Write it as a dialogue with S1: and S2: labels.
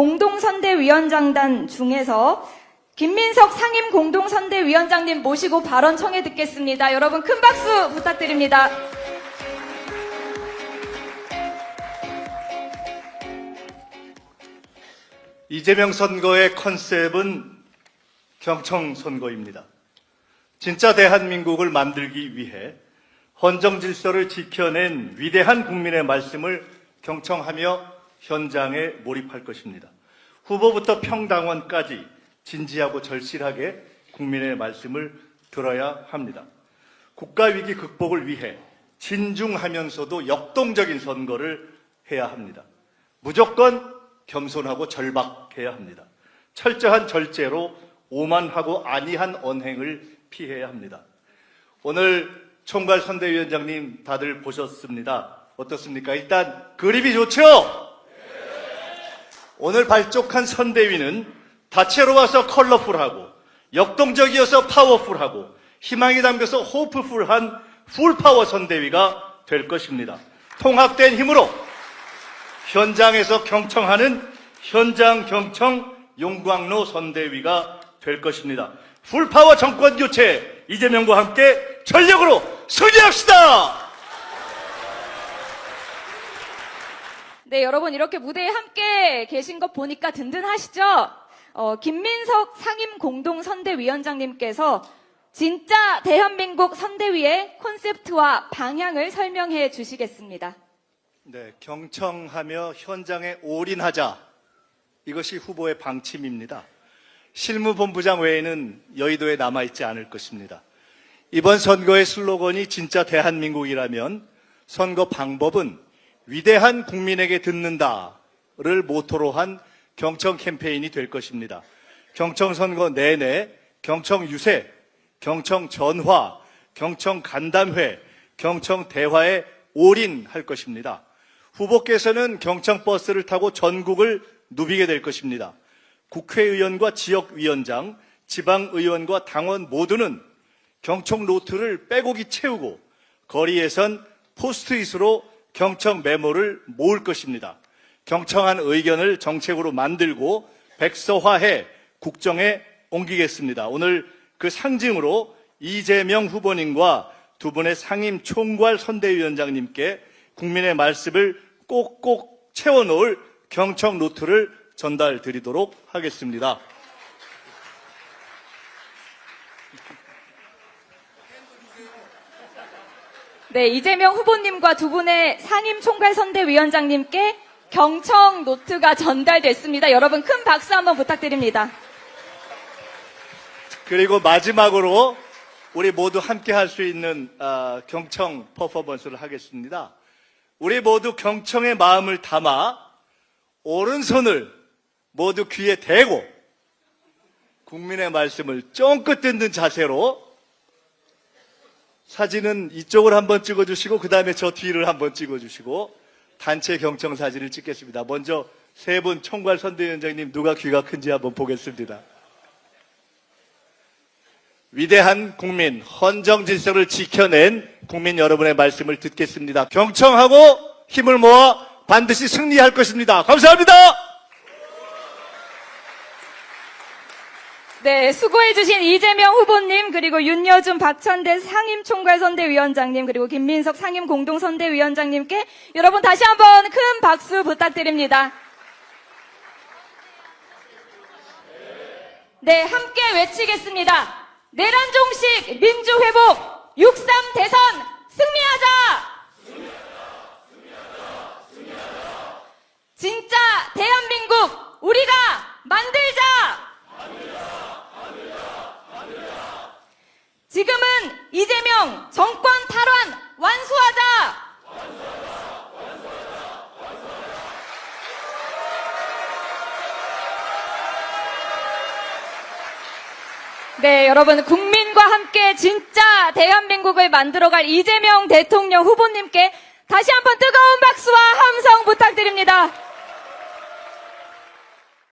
S1: 공동선대위원장단 중에서 김민석 상임 공동선대위원장님 모시고 발언 청해 듣겠습니다. 여러분 큰 박수 부탁드립니다.
S2: 이재명 선거의 컨셉은 경청 선거입니다. 진짜 대한민국을 만들기 위해 헌정 질서를 지켜낸 위대한 국민의 말씀을 경청하며 현장에 몰입할 것입니다. 후보부터 평당원까지 진지하고 절실하게 국민의 말씀을 들어야 합니다. 국가 위기 극복을 위해 진중하면서도 역동적인 선거를 해야 합니다. 무조건 겸손하고 절박해야 합니다. 철저한 절제로 오만하고 안이한 언행을 피해야 합니다. 오늘 총괄 선대위원장님 다들 보셨습니다. 어떻습니까? 일단 그림이 좋죠? 오늘 발족한 선대위는 다채로워서 컬러풀하고 역동적이어서 파워풀하고 희망이 담겨서 호프풀한 풀파워 선대위가 될 것입니다. 통합된 힘으로 현장에서 경청하는 현장 경청 용광로 선대위가 될 것입니다. 풀파워 정권 교체 이재명과 함께 전력으로 승리합시다.
S1: 네, 여러분 이렇게 무대에 함께 계신 것 보니까 든든하시죠? 어, 김민석 상임 공동 선대위원장님께서 진짜 대한민국 선대위의 콘셉트와 방향을 설명해 주시겠습니다.
S2: 네, 경청하며 현장에 올인하자. 이것이 후보의 방침입니다. 실무본부장 외에는 여의도에 남아있지 않을 것입니다. 이번 선거의 슬로건이 진짜 대한민국이라면 선거 방법은 위대한 국민에게 듣는다를 모토로 한 경청 캠페인이 될 것입니다. 경청 선거 내내 경청 유세, 경청 전화, 경청 간담회, 경청 대화에 올인할 것입니다. 후보께서는 경청 버스를 타고 전국을 누비게 될 것입니다. 국회의원과 지역위원장, 지방의원과 당원 모두는 경청 노트를 빼곡히 채우고 거리에선 포스트잇으로 경청 메모를 모을 것입니다. 경청한 의견을 정책으로 만들고 백서화해 국정에 옮기겠습니다. 오늘 그 상징으로 이재명 후보님과 두 분의 상임 총괄 선대위원장님께 국민의 말씀을 꼭꼭 채워놓을 경청 노트를 전달 드리도록 하겠습니다.
S1: 네, 이재명 후보님과 두 분의 상임 총괄 선대위원장님께 경청 노트가 전달됐습니다. 여러분 큰 박수 한번 부탁드립니다.
S2: 그리고 마지막으로 우리 모두 함께 할 수 있는 아, 경청 퍼포먼스를 하겠습니다. 우리 모두 경청의 마음을 담아 오른손을 모두 귀에 대고 국민의 말씀을 쫑긋 듣는 자세로 사진은 이쪽을 한번 찍어주시고 그 다음에 저 뒤를 한번 찍어주시고 단체 경청 사진을 찍겠습니다. 먼저 세 분 총괄 선대위원장님 누가 귀가 큰지 한번 보겠습니다. 위대한 국민, 헌정 질서를 지켜낸 국민 여러분의 말씀을 듣겠습니다. 경청하고 힘을 모아 반드시 승리할 것입니다. 감사합니다.
S1: 네, 수고해주신 이재명 후보님, 그리고 윤여준, 박찬대 상임 총괄선대위원장님, 그리고 김민석 상임 공동선대위원장님께 여러분 다시 한번 큰 박수 부탁드립니다. 네, 함께 외치겠습니다. 내란종식 민주회복 63 대선 승리하자! 진짜 대한민국 우리가 만들자! 지금은 이재명 정권 탈환 완수하자! 네, 여러분, 국민과 함께 진짜 대한민국을 만들어갈 이재명 대통령 후보님께 다시 한번 뜨거운 박수와 함성 부탁드립니다.